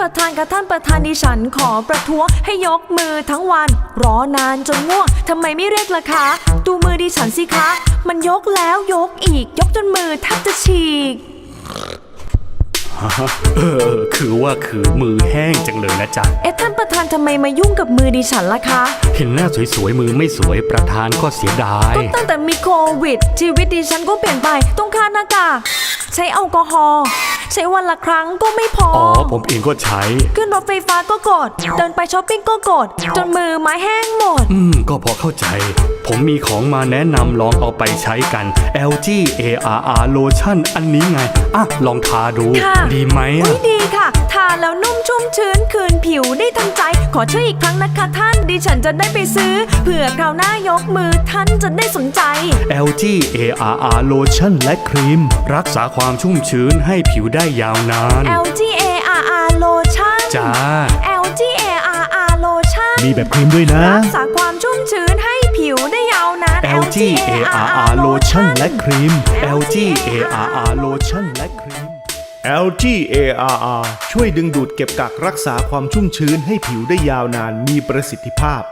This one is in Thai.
ประธานกับท่านประธานดิฉันขอประท้วงให้ยกมือทั้งวัน รอนานจนง่วงทำไมไม่เรียกล่ะคะดูมือดิฉันสิคะ มันยกแล้วยกอีก ยกจนมือแทบจะฉีกเออคือว่าคือมือแห้งจังเลยนะจ๊ะ เอ๊ะท่านประธานทำไมมายุ่งกับมือดิฉันล่ะคะ เห็นหน้าสวยๆมือไม่สวยประธานก็เสียดายก็ตั้งแต่มีโควิด ชีวิตดิฉันก็เปลี่ยนไปต้องค่าหน้ากากใช้แอลกอฮอล์ ใช้วันละครั้งก็ไม่พออ๋อ ผมเองก็ใช้ ขึ้นรถไฟฟ้าก็กด เดินไปช้อปปิ้งก็กด จนมือไม้แห้งหมด อืม ก็พอเข้าใจ ผมมีของมาแนะนำลองเอาไปใช้กัน LG ARR Lotion อันนี้ไง อะ ลองทาดู ค่ะ ดีไหมอุ้อะยดีค่ะ ทาแล้วนุ่มชุ่มชื้นคืนผิวได้ทันใจ ขอช่วยอีกครั้งนะคะท่านดิฉันจะได้ไปซื้อเผื่อคราวหน้ายกมือท่านจะได้สนใจ LG ARR Lotion และครีม รักษาความชุ่มชื้นให้ผิวได้ยาวนาน LG ARR Lotion จ้า LG ARR Lotion มีแบบครีมด้วยนะ รักษาความชุ่มชื้นให้ผิวได้ยาวนาน LG ARR Lotion และครีม LG ARR Lotion และครีม LG ARR ช่วยดึงดูดเก็บกักรักษาความชุ่มชื้นให้ผิวได้ยาวนานมีประสิทธิภาพ